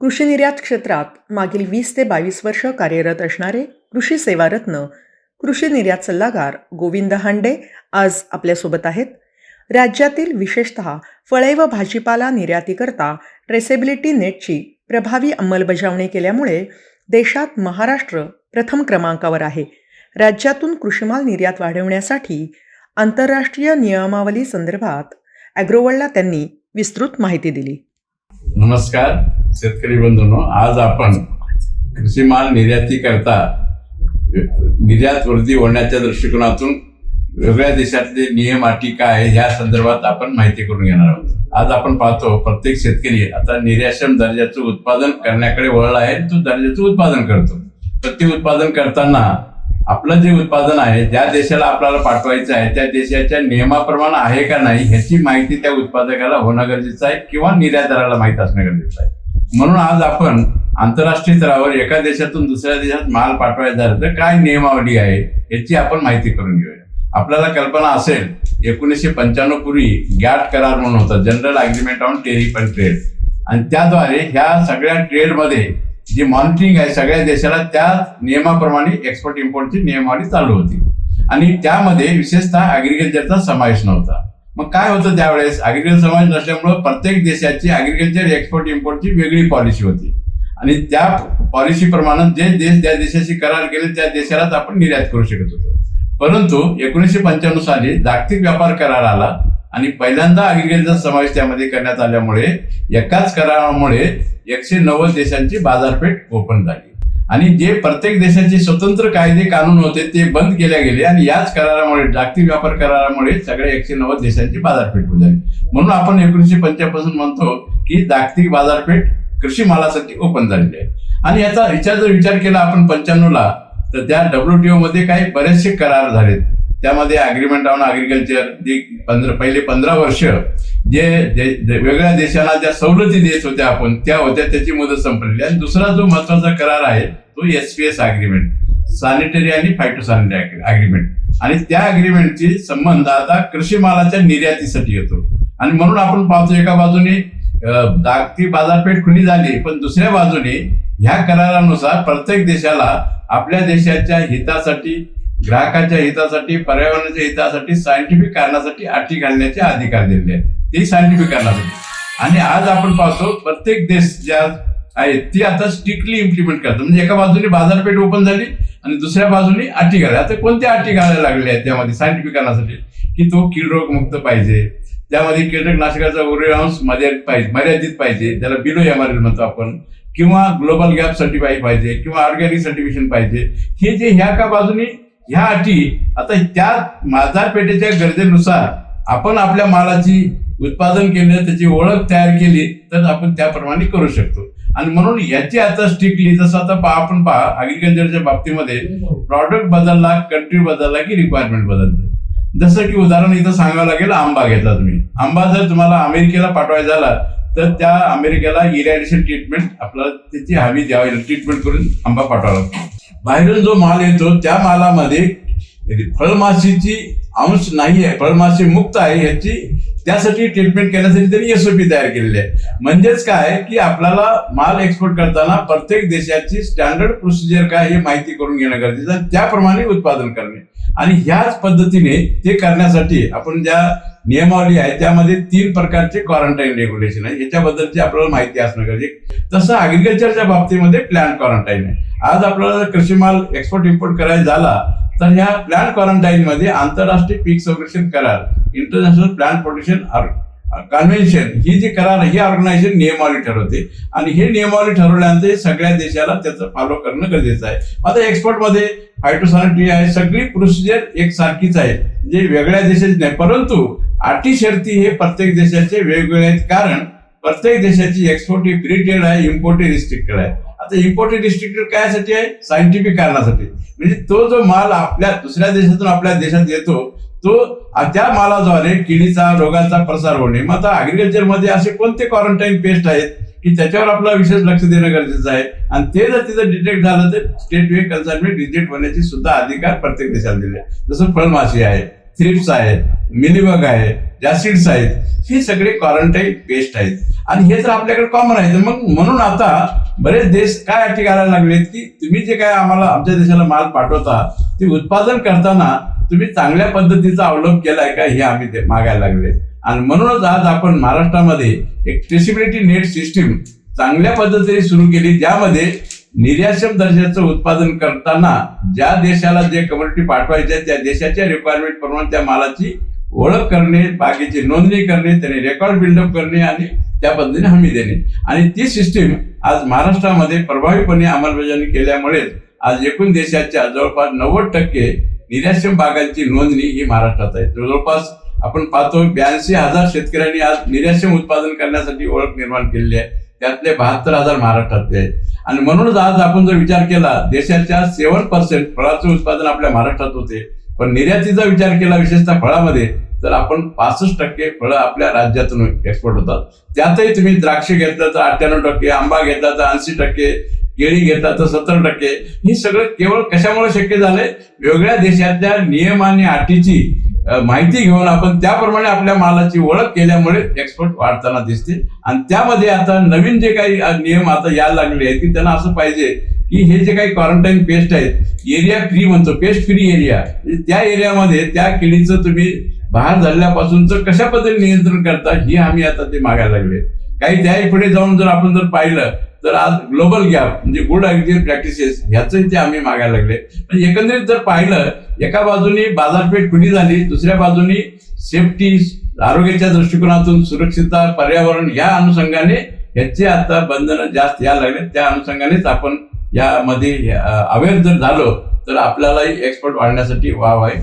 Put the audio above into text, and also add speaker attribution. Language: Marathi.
Speaker 1: कृषी निर्यात क्षेत्रात मागील वीस ते बावीस वर्ष कार्यरत असणारे कृषी सेवारत्न कृषी निर्यात सल्लागार गोविंद हांडे आज आपल्यासोबत आहेत. राज्यातील विशेषतः फळे व भाजीपाला निर्यातीकरता ट्रेसेबिलिटी नेटची प्रभावी अंमलबजावणी केल्यामुळे देशात महाराष्ट्र प्रथम क्रमांकावर आहे. राज्यातून कृषीमाल निर्यात वाढवण्यासाठी आंतरराष्ट्रीय नियमावली संदर्भात ॲग्रोवर्ल्डला त्यांनी विस्तृत माहिती दिली.
Speaker 2: नमस्कार शेतकरी बंधूंनो आज आपण कृषी माल निर्याती करता निर्यात वृद्धी होण्याच्या दृष्टिकोनातून वेगळ्या देशातले नियम अटी काय आहे ह्या संदर्भात आपण माहिती करून घेणार आहोत. आज आपण पाहतो प्रत्येक शेतकरी आता निर्याशम दर्जाचं उत्पादन करण्याकडे वळला आहे तो दर्जाचं उत्पादन करतो. तर ते उत्पादन करताना आपलं जे उत्पादन आहे ज्या देशाला आपल्याला पाठवायचं आहे त्या देशाच्या नियमाप्रमाणे आहे का नाही ह्याची माहिती त्या उत्पादकाला होणं गरजेचं आहे किंवा निर्यातदाराला माहीत असणं गरजेचं आहे. म्हणून आज आपण आंतरराष्ट्रीय स्तरावर एका देशातून दुसऱ्या देशात माल पाठवायचा झालं तर काय नियमावली आहे याची आपण माहिती करून घेऊया. आपल्याला कल्पना असेल एकोणीसशे पंच्याण्णव पूर्वी गॅट करार म्हणून होता general agreement on tariff and trade आणि त्याद्वारे ह्या सगळ्या ट्रेडमध्ये जी मॉनिटरिंग आहे सगळ्या देशाला त्या नियमाप्रमाणे एक्सपोर्ट इम्पोर्टची नियमावली चालू होती. आणि त्यामध्ये विशेषतः अग्रिकल्चरचा समावेश नव्हता. मग काय होतं त्यावेळेस? ॲग्रिकल्चर समावेश नसल्यामुळं प्रत्येक देशाची ॲग्रिकल्चर एक्सपोर्ट इम्पोर्टची वेगळी पॉलिसी होती. आणि त्या पॉलिसीप्रमाणे जे देश ज्या देशाशी करार केले त्या देशालाच आपण निर्यात करू शकत होतो. परंतु एकोणीसशे पंच्याण्णव साली जागतिक व्यापार करार आला. आणि पहिल्यांदा अग्रिकल्चर समावेश त्यामध्ये करण्यात आल्यामुळे एकाच करारामुळे एकशे नव्वद देशांची बाजारपेठ ओपन झाली. आणि जे प्रत्येक देशाचे स्वतंत्र कायदे कानून होते ते बंद केले गेले आणि याच करारामुळे जागतिक व्यापार करारामुळे सगळ्या एकशे नव्वद देशांची बाजारपेठ झाली. म्हणून आपण एकोणीसशे पंच्यापासून म्हणतो की जागतिक बाजारपेठ कृषी मालासाठी ओपन झालेली आहे. आणि याचा विचार जर विचार केला आपण पंच्याण्णवला तर त्या डब्ल्यूटीओ मध्ये काही बरेचसे करार झालेत. त्यामध्ये अग्रीमेंट ऑन अग्रिकल्चर जे पंधरा पहिले पंधरा वर्ष जे वेगळ्या देशांना ज्या सवलती देत होत्या आपण त्या होत्या त्याची मुदत संपलेली. आणि दुसरा जो महत्त्वाचा करार आहे तो S P S agreement sanitary आणि फायटो सॅनिटरी अग्रीमेंट आणि त्या अग्रीमेंटची संबंध आता कृषी मालाच्या निर्यातीसाठी येतो. आणि म्हणून आपण पाहतो एका बाजूने जागती जागतिक बाजारपेठ खुली झाली पण दुसऱ्या बाजूने ह्या करारानुसार प्रत्येक देशाला आपल्या देशाच्या हितासाठी ग्राहकाच्या हितासाठी पर्यावरणाच्या हितासाठी सायंटिफिक कारणासाठी अटी घालण्याचे अधिकार दिलेले आहेत. ते सायंटिफिक कारणासाठी. आणि आज आपण पाहतो प्रत्येक देश ज्या आहेत ती आता स्ट्रिक्टली इम्प्लिमेंट करतात. म्हणजे एका बाजूने बाजारपेठ ओपन झाली आणि दुसऱ्या बाजूने अटी घालल्या आता कोणत्या अटी घालायला लागल्या आहेत त्यामध्ये सायंटिफिक कारणासाठी? की तो किडरोग मुक्त पाहिजे. त्यामध्ये कीटकनाशकाचा उरेअंश मर्यादित पाहिजे मर्यादित पाहिजे. त्याला बिलो एमआरएल म्हणतो आपण. किंवा ग्लोबल गॅप सर्टिफाय पाहिजे किंवा ऑर्गॅनिक सर्टिफिकेशन पाहिजे. हे जे ह्या का बाजूने ह्या अटी आता त्या बाजारपेठेच्या गरजेनुसार आपण आपल्या मालाची उत्पादन केलं त्याची ओळख तयार केली तर आपण त्याप्रमाणे करू शकतो. आणि म्हणून याची आता स्ट्रिक्टली जसं आता पहा आपण पहा अग्रिकल्चरच्या बाबतीमध्ये प्रॉडक्ट बदलला कंट्री बदलला की रिक्वायरमेंट बदलते. जसं की उदाहरण इथं सांगावं लागेल आंबा घेतला तुम्ही. आंबा जर तुम्हाला अमेरिकेला पाठवायचा झाला तर त्या अमेरिकेला इरॅडिशन ट्रीटमेंट आपल्याला त्याची हवी द्यावी ट्रीटमेंट करून आंबा पाठवावा लागतो. बाहेरून जो माल येतो त्या मालामध्ये म्हणजे फळमाशीची अंश नाही आहे फळमाशी मुक्त आहे याची त्यासाठी ट्रीटमेंट करण्यासाठी त्यांनी एसओपी तयार केलेली आहे. म्हणजेच काय की आपल्याला माल एक्सपोर्ट करताना प्रत्येक देशाची स्टँडर्ड प्रोसिजर काय हे माहिती करून घेणं गरजेचं त्याप्रमाणे उत्पादन करणे. आणि ह्याच पद्धतीने ते करण्यासाठी आपण ज्या नियमावली आहे त्यामध्ये तीन प्रकारचे क्वारंटाईन रेग्युलेशन आहे. याच्याबद्दलची आपल्याला माहिती असणं गरजेचं तसं अग्रिकल्चरच्या बाबतीमध्ये प्लॅन क्वारंटाईन आहे. आज आपल्याला कृषी माल एक्सपोर्ट इम्पोर्ट करायचा झाला तर ह्या प्लॅन क्वारंटाईन मध्ये आंतरराष्ट्रीय पीक संरक्षण करार इंटरनॅशनल प्लॅन प्रोटेक्शन कन्व्हेन्शन ही जी करार ही ऑर्गनायझेशन नियमावली ठरवते. आणि हे नियमावली ठरवल्यानंतर सगळ्या देशाला त्याचं फॉलो करणं गरजेचं आहे. आता एक्सपोर्टमध्ये फायटोसॅनिटरी आहे. सगळी प्रोसिजर एक सारखीच आहे. जे वेगळ्या देशाची नाही. परंतु अटी शर्ती हे प्रत्येक देशाचे वेगवेगळे आहेत. कारण प्रत्येक देशाची एक्सपोर्ट ही फ्री आहे इम्पोर्ट ही रिस्ट्रिक्टेड आहे. आता इम्पोर्ट रिस्ट्रिक्टेड कायसाठी आहे? सायंटिफिक कारणासाठी. म्हणजे तो जो माल आपल्या दुसऱ्या देशातून आपल्या देशात येतो तो त्या मालाद्वारे किडीचा रोगाचा प्रसार होणे. मग आता अग्रिकल्चरमध्ये असे कोणते क्वारंटाईन पेस्ट आहेत की त्याच्यावर आपला विशेष लक्ष देणं गरजेचं आहे? आणि ते जर तिथं डिटेक्ट झालं तर स्टेट वे कन्सर्नमेंट रिजेक्ट होण्याची सुद्धा अधिकार प्रत्येक देशाला दिले जसं फळमाशी आहे थ्रिप्स आहेत मिलीबग आहे जॅसिड्स आहेत. हे सगळे क्वारंटाईन पेस्ट आहेत. आणि हे तर आपल्याकडे कॉमन आहे. तर मग म्हणून आता बरेच देश काय अटी घालायला लागलेत की तुम्ही जे काय आम्हाला आमच्या देशाला माल पाठवता ते उत्पादन करताना तुम्ही चांगल्या पद्धतीचा अवलंब केलाय का हे आम्ही ते मागायला लागले. आणि म्हणूनच आज आपण महाराष्ट्रामध्ये एक ट्रेसिबिलिटी नेट सिस्टीम चांगल्या पद्धतीने सुरू केली. ज्यामध्ये निर्याशम दर्जाचं उत्पादन करताना ज्या देशाला जे कम्युनिटी पाठवायचे त्या देशाच्या रिक्वायरमेंट प्रमाणे त्या मालाची ओळख करणे बाकीची नोंदणी करणे त्याने रेकॉर्ड बिल्डअप करणे आणि त्या पद्धतीने हमी देणे. आणि ती सिस्टीम आज महाराष्ट्रामध्ये प्रभावीपणे अंमलबजावणी केल्यामुळे आज एकूण देशाच्या जवळपास नव्वद टक्के निर्याश्रम बागांची नोंदणी ही महाराष्ट्रात आहे. जवळपास आपण पाहतो ब्याऐंशी हजार शेतकऱ्यांनी आज निर्यातक्षम उत्पादन करण्यासाठी ओळख निर्माण केलेली आहे. त्यातले बहात्तर हजार महाराष्ट्रातले आहेत. आणि म्हणूनच आज आपण जर विचार केला देशाच्या सेव्हन पर्सेंट फळाचं उत्पादन आपल्या महाराष्ट्रात होते. पण निर्यातीचा विचार केला विशेषतः फळामध्ये तर आपण पासष्ट टक्के फळं आपल्या राज्यातून एक्सपोर्ट होतात. त्यातही तुम्ही द्राक्ष घेतलं तर अठ्ठ्याण्णव टक्के आंबा घेतला तर ऐंशी टक्के केळी घेतात सत्तर टक्के. हे सगळं केवळ कशामुळे शक्य झालंय? वेगळ्या देशातल्या नियम आणि अटीची माहिती घेऊन आपण त्याप्रमाणे आपल्या मालाची ओळख केल्यामुळे एक्सपोर्ट वाढताना दिसते. आणि त्यामध्ये आता नवीन जे काही नियम आता यायला लागले आहेत की त्यांना असं पाहिजे की हे जे काही क्वारंटाईन पेस्ट आहेत एरिया फ्री म्हणतो पेस्ट फ्री एरिया त्या एरियामध्ये त्या किडीचं तुम्ही बाहेर झाल्यापासूनच कशा पद्धतीने नियंत्रण करता ही आम्ही आता ते मागायला लागले. काही त्याही पुढे जाऊन जर आपण जर पाहिलं तर आज ग्लोबल गॅप म्हणजे गुड ऍग्रिकल्चर प्रॅक्टिसेस ह्याचंही ते आम्ही मागायला लागले. म्हणजे एकंदरीत जर पाहिलं एका बाजूनी बाजारपेठ खुली झाली दुसऱ्या बाजूनी सेफ्टी आरोग्याच्या दृष्टिकोनातून सुरक्षितता पर्यावरण या अनुषंगाने ह्याचे आता बंधनं जास्त यायला लागले त्या अनुषंगानेच आपण यामध्ये अवेअर जर झालो तर आपल्यालाही एक्सपर्ट वाढण्यासाठी वाव आहे.